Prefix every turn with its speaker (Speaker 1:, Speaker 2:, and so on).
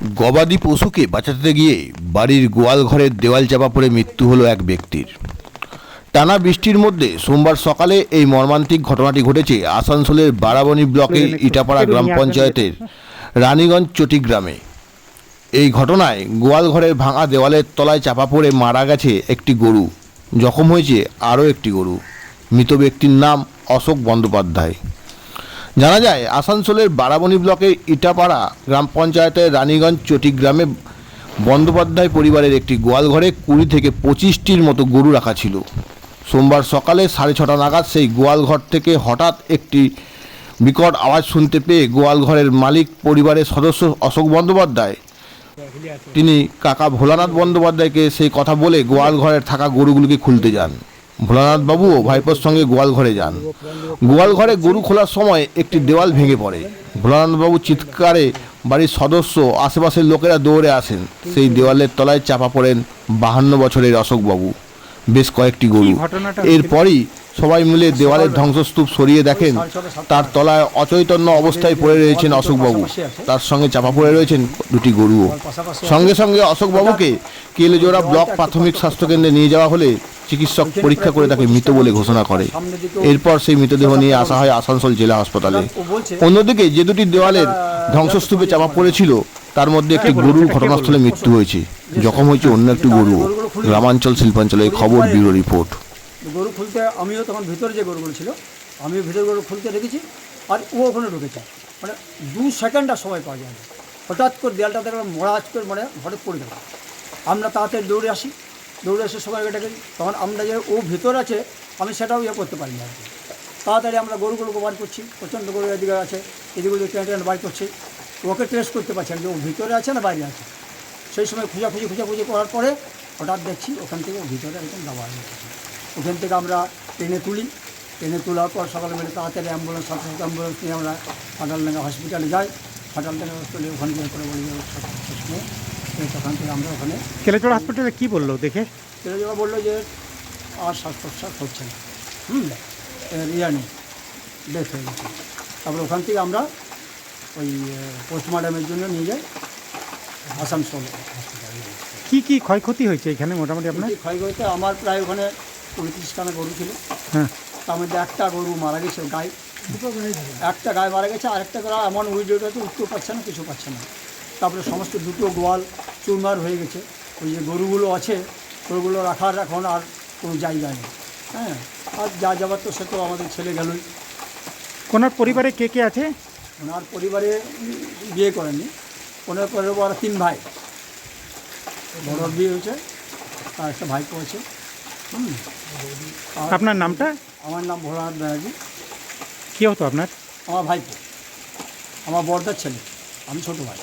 Speaker 1: গবাদি পশুকে বাঁচাতে গিয়ে বাড়ির গোয়াল ঘরের দেওয়াল চাপা পড়ে মৃত্যু হলো এক ব্যক্তির। টানা বৃষ্টির মধ্যে সোমবার সকালে এই মর্মান্তিক ঘটনাটি ঘটেছে আসানসোলের বারাবণী ব্লকের ইটাপাড়া গ্রাম পঞ্চায়েতের রানীগঞ্জ চটি গ্রামে। এই ঘটনায় গোয়াল ঘরের ভাঙা দেওয়ালের তলায় চাপা পড়ে মারা গেছে একটি গরু। জখম হয়েছে আরও একটি গরু। মৃত ব্যক্তির নাম অশোক বন্দ্যোপাধ্যায়। জানা যায়, আসানসোলের বারাবণী ব্লকের ইটাপাড়া গ্রাম পঞ্চায়েতের রানীগঞ্জ চটি গ্রামে বন্দ্যোপাধ্যায় পরিবারের একটি গোয়াল ঘরে কুড়ি থেকে পঁচিশটির মতো গরু রাখা ছিল। সোমবার সকালে সাড়ে ছটা নাগাদ সেই গোয়াল ঘর থেকে হঠাৎ একটি বিকট আওয়াজ শুনতে পেয়ে গোয়াল ঘরের মালিক পরিবারের সদস্য অশোক বন্দ্যোপাধ্যায়, তিনি কাকা ভোলানাথ বন্দ্যোপাধ্যায়কে সেই কথা বলে গোয়াল ঘরে থাকা গরুগুলিকে খুলতে যান। ভোলানাথ বাবুও ভাইপোর সঙ্গে গোয়াল ঘরে যান। গোয়াল ঘরে গরু খোলার সময় একটি দেওয়াল ভেঙে পড়ে। ভোলানাথ বাবু চিৎকারে বাড়ির সদস্য আশেপাশের লোকেরা দৌড়ে আসেন। সেই দেওয়ালের তলায় চাপা পড়েন বাহান্ন বছরের অশোকবাবু বেশ কয়েকটি গরু। এরপরই সবাই মিলে দেওয়ালের ধ্বংসস্তূপ সরিয়ে দেখেন তার তলায় অচৈতন্য অবস্থায় পড়ে রয়েছেন অশোকবাবু তার সঙ্গে চাপা পড়ে রয়েছেন দুটি গরুও। সঙ্গে সঙ্গে অশোকবাবুকে কেলেজোড়া ব্লক প্রাথমিক স্বাস্থ্যকেন্দ্রে নিয়ে যাওয়া হলে চিকিৎসক পরীক্ষা করে তাকে মৃত বলে ঘোষণা করে। এরপর সেই মৃতদেহ নিয়ে আসা হয় আসানসোল জেলা হাসপাতালে। অন্যদিকে যে দুটি দেওয়ালের ধ্বংসস্তূপে চাপা পড়েছিল, তার মধ্যে একটি গরুর ঘটনাস্থলে মৃত্যু হয়েছে। জখম হয়েছে অন্য একটি গরু গ্রামাঞ্চল শিল্পাঞ্চলের খবর ব্যুরো রিপোর্ট।
Speaker 2: গরু খুলতে আমিও তখন ভিতরে যে গরুগুলো ছিল, আমিও ভিতরে গরু খুলতে রেখেছি আর ও ওখানে ঢুকেছে। মানে দু সেকেন্ড আর সময় পাওয়া যায় হঠাৎ করে দেয়ালটা দেখলাম মরাজ করে মানে হঠাৎ পড়ে গেল। আমরা তাড়াতাড়ি দৌড়ে আসি। দৌড়ে এসে সবাই ডেকে তখন আমরা যে ও ভিতর আছে, আমি সেটাও ইয়ে করতে পারি না আর কি। তাড়াতাড়ি আমরা গরুগুলোকে বার করছি, প্রচণ্ড গরু এদিকে আছে, এদিকে টেনে টেনে বার করছি। ওকে ট্রেস করতে পারছি যে ও ভিতরে আছে না বাইরে আছে। সেই সময় খোঁজাখুঁজি খোঁজাখুঁজি করার পরে হঠাৎ দেখছি ওখান থেকে ও ভিতরে একদম দাবার ওখান থেকে আমরা টেনে তুলি। টেনে তোলার পর সকালে মিলে তাড়াতাড়ি অ্যাম্বুলেন্স সাথে সাথে অ্যাম্বুলেন্স নিয়ে আমরা ফাটালডাঙ্গা হসপিটালে যাই। ফাটালডাঙ্গা হসপিটালে ওখানে গিয়ে করে বলি তখন থেকে আমরা ওখানে।
Speaker 3: কেলেচড়া হসপিটালে কি বলল দেখে?
Speaker 2: তেলেজোড়া বলল যে আর শ্বাস প্রশ্বাস হচ্ছে না। হুম এর ইয়া নেই ডেথ হয়ে গেছে। তারপরে ওখান থেকে আমরা ওই পোস্টমর্টমের জন্য নিয়ে যাই আসানসোল হসপিটালে
Speaker 3: কি কি ক্ষয়ক্ষতি হয়েছে এখানে মোটামুটি আপনার?
Speaker 2: ক্ষতি ক্ষয়ক্ষতি আমার প্রায় ওখানে পঁয়ত্রিশখানা গরু ছিল।
Speaker 3: হ্যাঁ।
Speaker 2: তার মধ্যে একটা গরু মারা গেছে গায়ে একটা গায়ে মারা গেছে আর একটা গরু এমন উইডিওটা তো উঠতেও পারছে না কিছু পাচ্ছে না। তারপরে সমস্ত দুটো গোয়াল চুরমার হয়ে গেছে। ওই যে গরুগুলো আছে গরুগুলো রাখার এখন আর কোনো জায়গা নেই। হ্যাঁ আর যা যাবার তো সে তো আমাদের ছেলে গেলই।
Speaker 3: ওনার পরিবারে কে কে আছে?
Speaker 2: ওনার পরিবারে বিয়ে করেনি। ওনার পরের ওরা তিন ভাই। বড় বিয়ে হয়েছে আর একটা ভাইপো আছে। হুম।
Speaker 3: আপনার নামটা?
Speaker 2: আমার নাম ভোলানাথ ব্যানার্জি।
Speaker 3: কী হতো আপনার?
Speaker 2: আমার ভাইপো। আমার বড়দার ছেলে। আমি ছোটো ভাই।